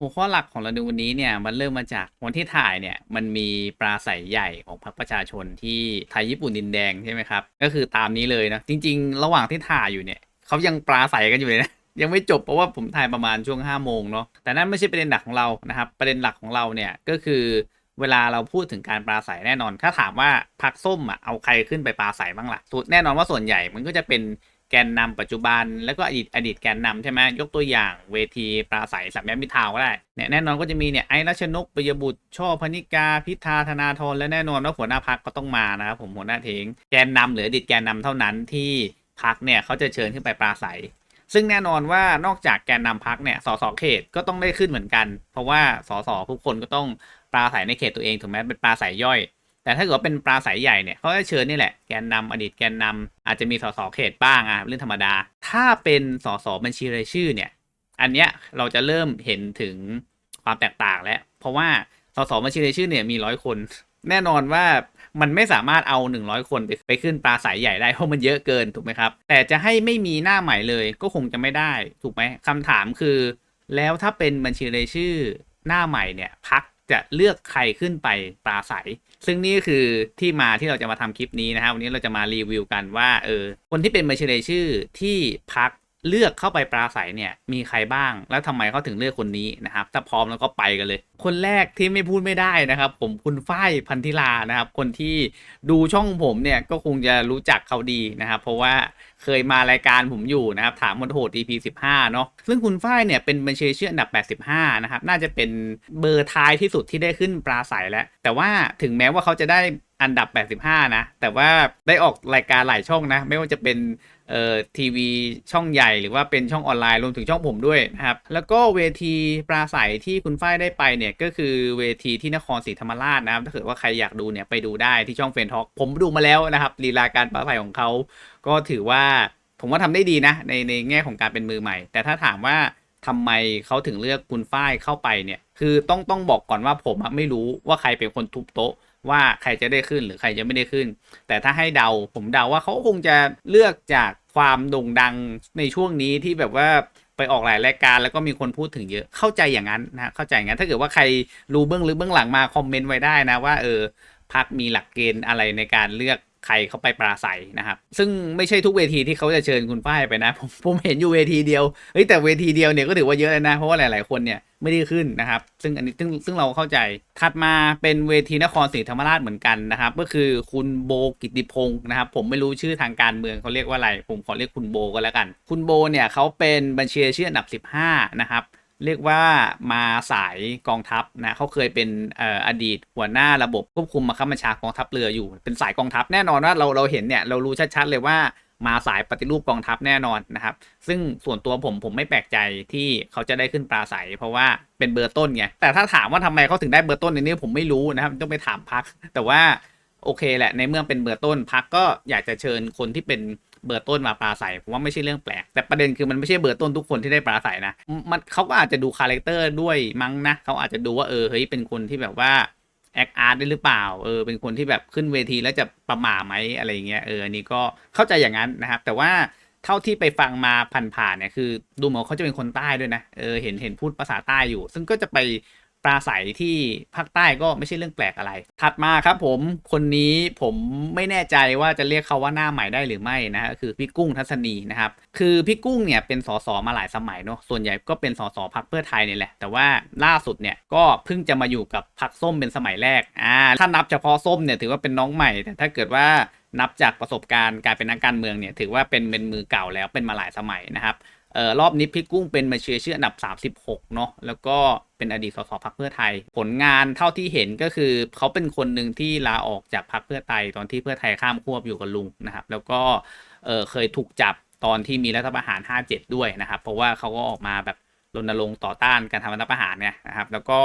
หัวข้อหลักของเราในวันนี้เนี่ยมันเริ่มมาจากวันที่ถ่ายเนี่ยมันมีปราศัยใหญ่ของพรรคประชาชนที่ไทยญี่ปุ่นดินแดงใช่ไหมครับ ก็คือตามนี้เลยนะจริง ๆ ระหว่างที่ถ่ายอยู่เนี่ยเขายังปราศัยกันอยู่เลยนะยังไม่จบเพราะว่าผมถ่ายประมาณช่วง5้าโมงเนาะแต่นั่นไม่ใช่ประเด็นหลักของเรานะครับประเด็นหลักของเราเนี่ยก็คือเวลาเราพูดถึงการปราศัยแน่นอน ถ้าถามว่าพักส้มอะเอาใครขึ้นไปปราศัยบ้างล่ะส่วนแน่นอนว่าส่วนใหญ่มันก็จะเป็น แกนนำปัจจุบัน แล้วก็อดีตอดีตแกนนำใช่ไหมยกตัวอย่างเวทีปราศัยสามย่านมิทาวน์ก็ได้เนี่ยแน่นอนก็จะมีเนี่ยไอ้รัชนกปยบุตรช่อพนิกาพิธาธนาธรและแน่นอนว่าหัวหน้าพักก็ต้องมานะครับผมหัวหน้าเทงแกนนำหรืออดีตแกนนำเท่านั้นที่พักเนี่ยเขาจะเชิญขึ้นไปปราศัยซึ่งแน่นอนว่านอกจากแกนนำพักเนี่ย สสเขตก็ต้องได้ขึ้นเหมือนกัน เพราะว่าสสทุกคนก็ต้องปราศัยในเขตตัวเองถูกไหมเป็นปราศัยย่อย แต่ถ้าเกิดว่าเป็นปราศัยใหญ่เนี่ยเขาจะเชิญนี่แหละแกนนำอดีตแกนนำอาจจะมีสสเขตบ้างอะเรื่องธรรมดา ถ้าเป็นสสบัญชีรายชื่อเนี่ย อันเนี้ยเราจะเริ่มเห็นถึงความแตกต่างแล้ว เพราะว่าสสบัญชีรายชื่อเนี่ยมีร้อยคน แน่นอนว่ามันไม่สามารถเอา 100 คนไปไปขึ้นปลาสายใหญ่ได้เพราะมันเยอะเกินถูกไหมครับ แต่จะให้ไม่มีหน้าใหม่เลยก็คงจะไม่ได้ถูกไหมคำถามคือ แล้วถ้าเป็นบัญชีรายชื่อหน้าใหม่เนี่ยพัก จะเลือกใครขึ้นไปปราศัย ซึ่งนี่คือที่มาที่เราจะมาทำคลิปนี้นะครับวันนี้เราจะมารีวิวกันว่าเออคนที่เป็นบัญชีรายชื่อที่พัก เลือกเข้าไปปราศัยเนี่ยมีใครบ้าง แล้วทำไมเขาถึงเลือกคนนี้นะครับ ถ้าพร้อมแล้วก็ไปกันเลย คนแรกที่ไม่พูดไม่ได้นะครับ ผมคุณฝ้ายพันธิลานะครับ คนที่ดูช่องผมเนี่ยก็คงจะรู้จักเขาดีนะครับ เพราะว่าเคยมารายการผมอยู่นะครับ ถามคนโหด EP 15 เนาะซึ่งคุณฝ้ายเนี่ยเป็นบัญชีเชื่ออันดับ 85 นะครับ น่าจะเป็นเบอร์ท้ายที่สุดที่ได้ขึ้นปราศัยแล้ว แต่ว่าถึงแม้ว่าเขาจะได้ อันดับ 85 นะ แต่ว่าได้ออกรายการหลายช่องนะ ไม่ว่าจะเป็นเอ่อทีวีช่องใหญ่หรือว่าเป็นช่องออนไลน์รวมถึงช่องผมด้วยนะครับ แล้วก็เวทีปราศัยที่คุณฝ้ายได้ไปเนี่ย ก็คือเวทีที่นครศรีธรรมราชนะครับ ถ้าเกิดว่าใครอยากดูเนี่ยไปดูได้ที่ช่องเฟนท็อกผมดูมาแล้วนะครับลีลาการปราศัยของเขา ก็ถือว่าผมว่าทำได้ดีนะ ในในแง่ของการเป็นมือใหม่ แต่ถ้าถามว่าทำไมเขาถึงเลือกคุณฝ้ายเข้าไปเนี่ย คือต้องต้องบอกก่อนว่าผมไม่รู้ว่าใครเป็นคนทุบโต๊ะ ว่าใครจะได้ขึ้นหรือใครจะไม่ได้ขึ้น แต่ถ้าให้เดาผมเดาว่าเขาคงจะเลือกจากความโด่งดังในช่วงนี้ที่แบบว่าไปออกหลายรายการแล้วก็มีคนพูดถึงเยอะเข้าใจอย่างนั้นนะเข้าใจอย่างนั้นถ้าเกิดว่าใครรู้เบื้องลึกเบื้องหลังมาคอมเมนต์ไว้ได้นะว่าเออพักมีหลักเกณฑ์อะไรในการเลือก ใครเขาไปปราศัยนะครับ ซึ่งไม่ใช่ทุกเวทีที่เขาจะเชิญคุณฝ้ายไปนะ ผมผมเห็นอยู่เวทีเดียวเฮ้ยแต่เวทีเดียวเนี่ยก็ถือว่าเยอะเลยนะ เพราะว่าหลาย ๆ คนเนี่ยไม่ได้ขึ้นนะครับ ซึ่งอันนี้ซึ่งซึ่งเราเข้าใจถัดมาเป็นเวทีนครศรีธรรมราชเหมือนกันนะครับ ก็คือคุณโบกิติพงศ์นะครับ ผมไม่รู้ชื่อทางการเมืองเขาเรียกว่าอะไร ผมขอเรียกคุณโบก็แล้วกัน คุณโบเนี่ยเขาเป็นบัญชีรายชื่ออันดับ 15 นะครับ เรียกว่ามาสายกองทัพนะเขาเคยเป็นออดีตหัวหน้าระบบควบคุมบังคับบัญชากองทัพเรืออยู่ เป็นสายกองทัพแน่นอนว่าเราเราเห็นเนี่ยเรารู้ชัดๆเลยว่ามาสายปฏิรูปกองทัพแน่นอนนะครับ ซึ่งส่วนตัวผมผมไม่แปลกใจที่เขาจะได้ขึ้นปราศัย เพราะว่าเป็นเบอร์ต้นไงแต่ถ้าถามว่าทำไมเขาถึงได้เบอร์ต้นในนี้ผมไม่รู้นะครับต้องไปถามพักแต่ว่าโอเคแหละในเมื่อเป็นเบอร์ต้นพักก็อยากจะเชิญคนที่เป็น เบอร์ต้นมาปราศัยผมว่าไม่ใช่เรื่องแปลก แต่ประเด็นคือมันไม่ใช่เบอร์ต้นทุกคนที่ได้ปราศัยนะมันเขาก็อาจจะดูคาแรคเตอร์ด้วยมั้งนะเขาอาจจะดูว่าเออเฮ้ยเป็นคนที่แบบว่าแอคอาร์ตได้หรือเปล่า เออ เป็นคนที่แบบขึ้นเวทีแล้วจะประหม่าไหมอะไรเงี้ย เออ อันนี้ก็เข้าใจอย่างนั้นนะครับ แต่ว่าเท่าที่ไปฟังมาผ่านๆเนี่ย คือ ดูเหมือนเขาจะเป็นคนใต้ด้วยนะ เออ เห็นเห็นพูดภาษาใต้อยู่ ซึ่งก็จะไป ปราศัยที่ภาคใต้ก็ไม่ใช่เรื่องแปลกอะไร ถัดมาครับผมคนนี้ผมไม่แน่ใจว่าจะเรียกเขาว่าหน้าใหม่ได้หรือไม่นะฮะคือพี่กุ้งทัศนีนะครับคือพี่กุ้งเนี่ยเป็นสสมาหลายสมัยเนาะส่วนใหญ่ก็เป็นสสพักเพื่อไทยนี่แหละ แต่ว่าล่าสุดเนี่ยก็เพิ่งจะมาอยู่กับพักส้มเป็นสมัยแรกอ่าถ้านับเฉพาะส้มเนี่ยถือว่าเป็นน้องใหม่ แต่ถ้าเกิดว่านับจากประสบการณ์การเป็นนักการเมืองเนี่ยถือว่าเป็นเป็นมือเก่าแล้วเป็นมาหลายสมัยนะครับ เอ่อรอบนี้พี่กุ้งเป็นมาเชียร์ชื่ออันดับ 36 เนาะแล้วก็เป็นอดีตสสพักเพื่อไทย ผลงานเท่าที่เห็นก็คือเขาเป็นคนหนึ่งที่ลาออกจากพักเพื่อไทย ตอนที่เพื่อไทยข้ามควบอยู่กับลุงนะครับ แล้วก็เเคยถูกจับตอนที่มีรัฐประหาร 57 ด้วยนะครับ เพราะว่าเขาก็ออกมาแบบ รณรงค์ต่อต้านการทำรัฐประหารเนี่ยนะครับแล้วก็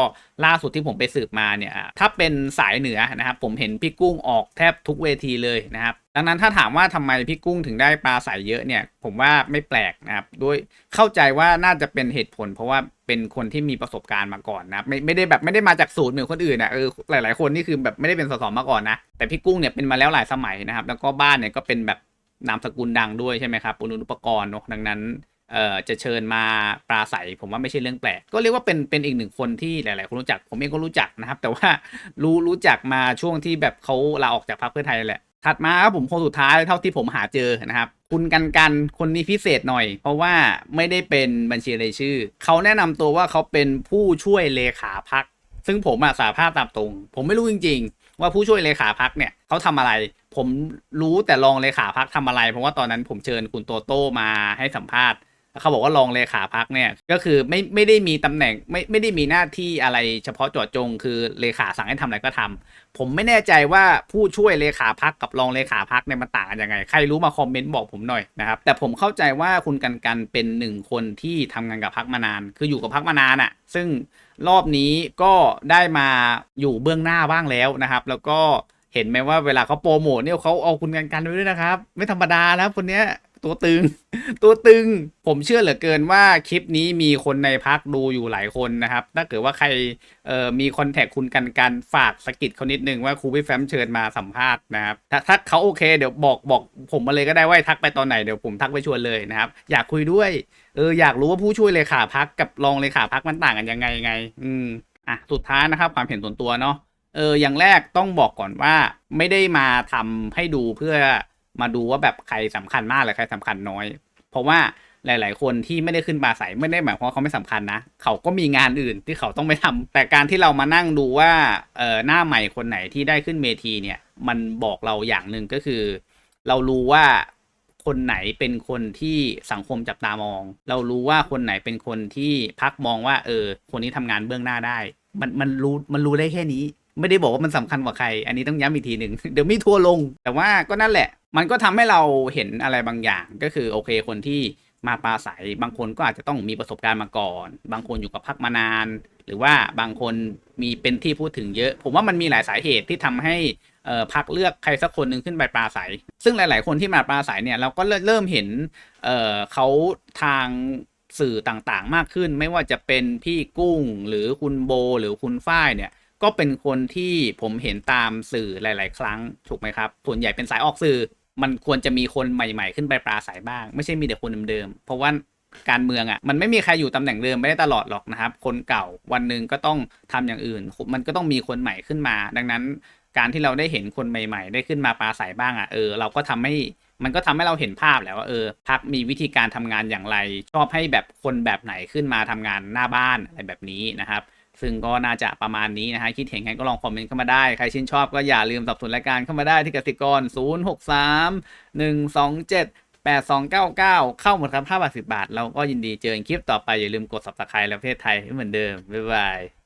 ล่าสุดที่ผมไปสืบมาเนี่ยถ้าเป็นสายเหนือนะครับผมเห็นพี่กุ้งออกแทบทุกเวทีเลยนะครับดังนั้นถ้าถามว่าทำไมพี่กุ้งถึงได้ปลาใสเยอะเนี่ยผมว่าไม่แปลกนะครับด้วยเข้าใจว่าน่าจะเป็นเหตุผล เพราะว่าเป็นคนที่มีประสบการณ์มาก่อนนะไม่ไม่ได้แบบไม่ได้มาจากศูนย์เหมือนคนอื่นนะเออหลาย ๆ คนนี่คือแบบไม่ได้เป็นสสมาก่อนนะแต่พี่กุ้งเนี่ยเป็นมาแล้วหลายสมัยนะครับแล้วก็บ้านเนี่ยก็เป็นแบบนามสกุลดังด้วยใช่ไหมครับอุปกรณ์เนาะดังนั้น เอ่อจะเชิญมาปราศัยผมว่าไม่ใช่เรื่องแปลก ก็เรียกว่าเป็นเป็นอีกหนึ่งคนที่หลาย ๆ คนรู้จักผมเองก็รู้จักนะครับ แต่ว่ารู้รู้จักมาช่วงที่แบบเขาลาออกจากพรรคเพื่อไทยแหละถัดมาครับผมคนสุดท้ายเท่าที่ผมหาเจอนะครับ คุณกันกันคนนี้พิเศษหน่อย เพราะว่าไม่ได้เป็นบัญชีรายชื่อ เขาแนะนำตัวว่าเขาเป็นผู้ช่วยเลขาพัก ซึ่งผมอะสาภาพตามตรง ผมไม่รู้จริง ๆ ว่าผู้ช่วยเลขาพักเนี่ยเขาทำอะไร ผมรู้แต่รองเลขาพักทำอะไร เพราะว่าตอนนั้นผมเชิญคุณโตโต้มาให้สัมภาษณ์ เขาบอกว่า รองเลขาพักเนี่ยก็คือไม่ไม่ได้มีตำแหน่งไม่ไม่ได้มีหน้าที่อะไรเฉพาะเจาะจง คือเลขาสั่งให้ทำอะไรก็ทำผมไม่แน่ใจว่าผู้ช่วยเลขาพักกับรองเลขาพักเนี่ยมันต่างกันยังไง ใครรู้มาคอมเมนต์บอกผมหน่อยนะครับแต่ผมเข้าใจว่าคุณกันกันเป็นหนึ่งคนที่ทำงานกับพักมานาน คืออยู่กับพักมานานอะ่ะ ซึ่งรอบนี้ก็ได้มาอยู่เบื้องหน้าบ้างแล้วนะครับ แล้วก็เห็นไหมว่าเวลาเขาโปรโมทเนี่ยเขาเอาคุณกันกันไว้ด้วยนะครับ ไม่ธรรมดาแล้วคนเนี้ย ตัวตึง ตัวตึง ผมเชื่อเหลือเกินว่าคลิปนี้มีคนในพักดูอยู่หลายคนนะครับ ถ้าเกิดว่าใครเอ่อมีคอนแทคคุณกันกันฝากสกิดเขานิดนึงว่าครูพี่แฟมเชิญมาสัมภาษณ์นะครับ ถ้าถ้าเขาโอเคเดี๋ยวบอกบอกผมมาเลยก็ได้ว่าทักไปตอนไหนเดี๋ยวผมทักไปชวนเลยนะครับ อยากคุยด้วย เอออยากรู้ว่าผู้ช่วยเลขาพักกับรองเลขาพักมันต่างกันยังไงไง อืมอะสุดท้ายนะครับความเห็นส่วนตัวเนาะเอออย่างแรกต้องบอกก่อนว่าไม่ได้มาทำให้ดูเพื่อ มาดูว่าแบบใครสำคัญมากหรือใครสำคัญน้อย เพราะว่าหลาย ๆ คนที่ไม่ได้ขึ้นปาศัยไม่ได้หมายความว่าเขาไม่สำคัญนะ เขาก็มีงานอื่นที่เขาต้องไปทำแต่การที่เรามานั่งดูว่าเออหน้าใหม่คนไหนที่ได้ขึ้นเวทีเนี่ย มันบอกเราอย่างหนึ่งก็คือ เรารู้ว่าคนไหนเป็นคนที่สังคมจับตามอง เรารู้ว่าคนไหนเป็นคนที่พักมองว่า เออ คนนี้ทำงานเบื้องหน้าได้ มันมันรู้มันรู้ได้แค่นี้ ไม่ได้บอกว่ามันสำคัญกว่าใคร อันนี้ต้องย้ำอีกทีหนึ่งเดี๋ยวมีทัวร์ลง แต่ว่าก็นั่นแหละ มันก็ทำให้เราเห็นอะไรบางอย่าง ก็คือโอเคคนที่มาปราศัยบางคนก็อาจจะต้องมีประสบการณ์มาก่อน บางคนอยู่กับพักมานาน หรือว่าบางคนมีเป็นที่พูดถึงเยอะ ผมว่ามันมีหลายสาเหตุที่ทำให้พักเลือกใครสักคนหนึ่งขึ้นไปปราศัยซึ่งหลาย ๆ คนที่มาปราศัยเนี่ยเราก็เริ่มเห็นเเขาทางสื่อต่างๆ มากขึ้น ไม่ว่าจะเป็นพี่กุ้งหรือคุณโบ หรือคุณฝ้ายเนี่ย ก็เป็นคนที่ผมเห็นตามสื่อหลาย ๆ ครั้งถูกไหมครับ ส่วนใหญ่เป็นสายออกสื่อ มันควรจะมีคนใหม่ ๆ ขึ้นไปปราศัยบ้าง ไม่ใช่มีแต่คนเดิมๆเพราะว่าการเมืองอะ่ะมันไม่มีใครอยู่ตำแหน่งเดิมไม่ได้ตลอดหรอกนะครับ คนเก่าวันหนึ่งก็ต้องทำอย่างอื่น มันก็ต้องมีคนใหม่ขึ้นมา ดังนั้นการที่เราได้เห็นคนใหม่ ๆ ได้ขึ้นมาปราศัยบ้างอะ่ะเออเราก็ทำใหมันก็ทำให้เราเห็นภาพแล้วว่าเออพักมีวิธีการทำงานอย่างไร ชอบให้แบบคนแบบไหนขึ้นมาทำงานหน้าบ้านอะไรแบบนี้นะครับ ซึ่งก็น่าจะประมาณนี้นะฮะ คิดเห็นไงก็ลองคอมเมนต์เข้ามาได้ ใครชื่นชอบก็อย่าลืมสนับสนุนรายการเข้ามาได้ที่กสิกร 0 6 3 1 2 7 8 2 9 9 เข้าหมดครับ5บาท10 บาท เราก็ยินดีเจอกันคลิปต่อไปอย่าลืมกด subscribe และประเทศไทยเหมือนเดิม บ๊ายบาย